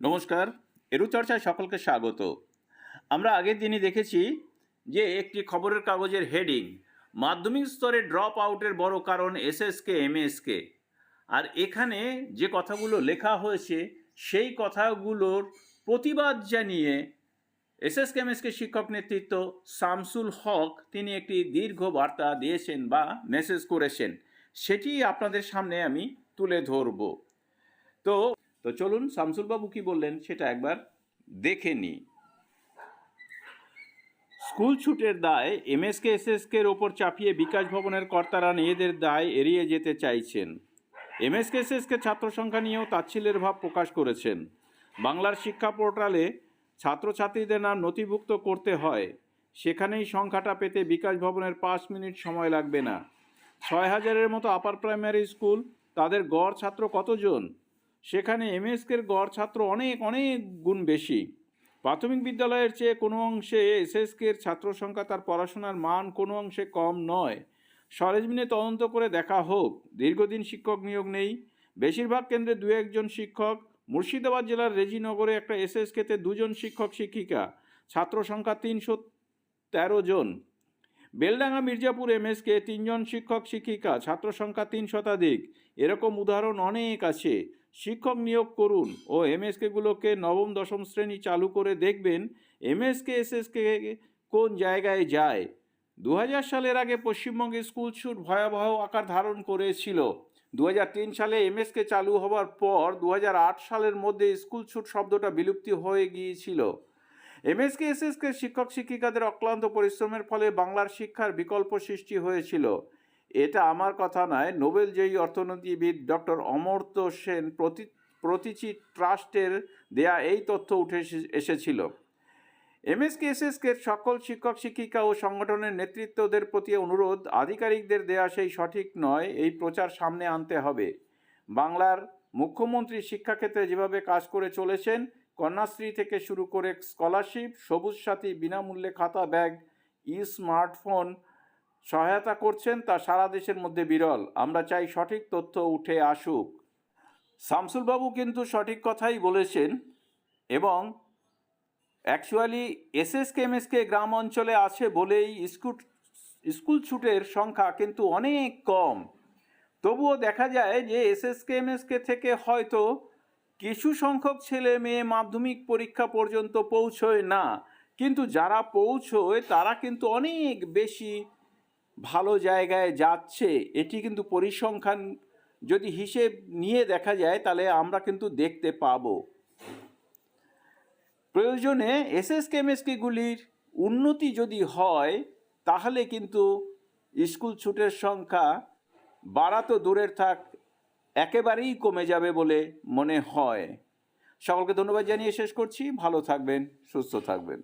নমস্কার এরু চর্চায় সকলকে স্বাগত। আমরা আগের দিনই দেখেছি যে একটি খবরের কাগজের হেডিং মাধ্যমিক স্তরে ড্রপ আউটের বড় কারণ এসএসকে এমএসকে আর এখানে যে কথাগুলো লেখা হয়েছে, সেই কথাগুলোর প্রতিবাদ জানিয়ে এসএসকে এমএসকে শিক্ষক নেতৃত্ব শামসুল হক তিনি একটি দীর্ঘ বার্তা দিয়েছেন বা মেসেজ করেছেন। সেটি আপনাদের সামনে আমি তুলে ধরবো। তো তো চলুন শামসুল বাবু কি বললেন সেটা একবার দেখে নিই। স্কুল ছুটের দায় এমএসকে এসএসকের ওপর চাপিয়ে বিকাশ ভবনের কর্তারা নিজেদের দায় এড়িয়ে যেতে চাইছেন। এমএসকে এসএসকে ছাত্র সংখ্যা নিয়েও তাচ্ছিল্যের ভাব প্রকাশ করেছেন। বাংলার শিক্ষা পোর্টালে ছাত্রছাত্রীদের নাম নথিভুক্ত করতে হয়। সেখানেই সংখ্যাটা পেতে বিকাশ ভবনের পাঁচ মিনিট সময় লাগবে না। ছয় হাজারের মতো আপার প্রাইমারি স্কুল, তাদের গড় ছাত্র কতজন? সেখানে এমএসকের গড় ছাত্র অনেক অনেক গুণ বেশি। প্রাথমিক বিদ্যালয়ের চেয়ে কোনো অংশে এসএসকের ছাত্র সংখ্যা তার পড়াশোনার মান কোনো অংশে কম নয়। সরেজমিনে তদন্ত করে দেখা হোক, দীর্ঘদিন শিক্ষক নিয়োগ নেই। বেশিরভাগ কেন্দ্রে দু একজন শিক্ষক। মুর্শিদাবাদ জেলার রেজিনগরে একটা এসএসকেতে দুজন শিক্ষক শিক্ষিকা। ছাত্র সংখ্যা তিনশো তেরো জন। বেলডাঙ্গা, মির্জাপুর এমএসকে তিনজন শিক্ষক, শিক্ষিকা, ছাত্র সংখ্যা তিন শতাধিক। এরকম উদাহরণ অনেক আছে। শিক্ষক নিয়োগ করুন ও এমএসকেগুলোকে নবম, দশম শ্রেণি চালু করে দেখবেন এমএসকে, এসএসকে কোন জায়গায় যায়। দু হাজার সালের আগে পশ্চিমবঙ্গে স্কুল ছুট ভয়াবহ আকার ধারণ করেছিল। দু সালে এমএসকে চালু হওয়ার পর দু হাজার আট সালের মধ্যে স্কুল ছুট শব্দটা বিলুপ্তি হয়ে গিয়েছিল। এমএসকে এসএসকে শিক্ষক শিক্ষিকাদের অক্লান্ত পরিশ্রমের ফলে বাংলার শিক্ষার বিকল্প সৃষ্টি হয়েছিল। এটা আমার কথা নয়, নোবেল জয়ী অর্থনীতিবিদ ডক্টর অমর্ত্য সেন প্রতি প্রতিচি ট্রাস্টের দেয়া এই তথ্য উঠে এসে- এসেছিল। এমএসকে এসএসকে সকল শিক্ষক শিক্ষিকা ও সংগঠনের নেতৃত্বদের প্রতি অনুরোধ, আধিকারিকদের দেয়া সেই সঠিক নয়, এই প্রচার সামনে আনতে হবে। বাংলার মুখ্যমন্ত্রী শিক্ষাক্ষেত্রে যেভাবে কাজ করে চলেছেন কন্যাশ্রী থেকে শুরু করে স্কলারশিপ, সবুজ সাথী, বিনামূল্যে খাতা ব্যাগ ই স্মার্টফোন সহায়তা করছেন, তা সারা দেশের মধ্যে বিরল। আমরা চাই সঠিক তথ্য উঠে আসুক। শামসুল বাবু কিন্তু সঠিক কথাই বলেছেন এবং অ্যাকচুয়ালি এসএসকে এমএসকে গ্রাম অঞ্চলে আছে বলেই স্কুল স্কুল ছুটের সংখ্যা কিন্তু অনেক কম। তবুও দেখা যায় যে এসএসকে এমএসকে থেকে হয়তো কিছু সংখ্যক ছেলে মেয়ে মাধ্যমিক পরীক্ষা পর্যন্ত পৌঁছয় না, কিন্তু যারা পৌঁছয় তারা কিন্তু অনেক বেশি ভালো জায়গায় যাচ্ছে। এটি কিন্তু পরিসংখ্যান যদি হিসেব নিয়ে দেখা যায় তাহলে আমরা কিন্তু দেখতে পাব। প্রয়োজনে এসএস কেমিস্ট্রিগুলির উন্নতি যদি হয়, তাহলে কিন্তু স্কুল ছুটের সংখ্যা বাড়া তো দূরের থাক একেবারেই কমে যাবে বলে মনে হয়। সকলকে ধন্যবাদ জানিয়ে শেষ করছি। ভালো থাকবেন, সুস্থ থাকবেন।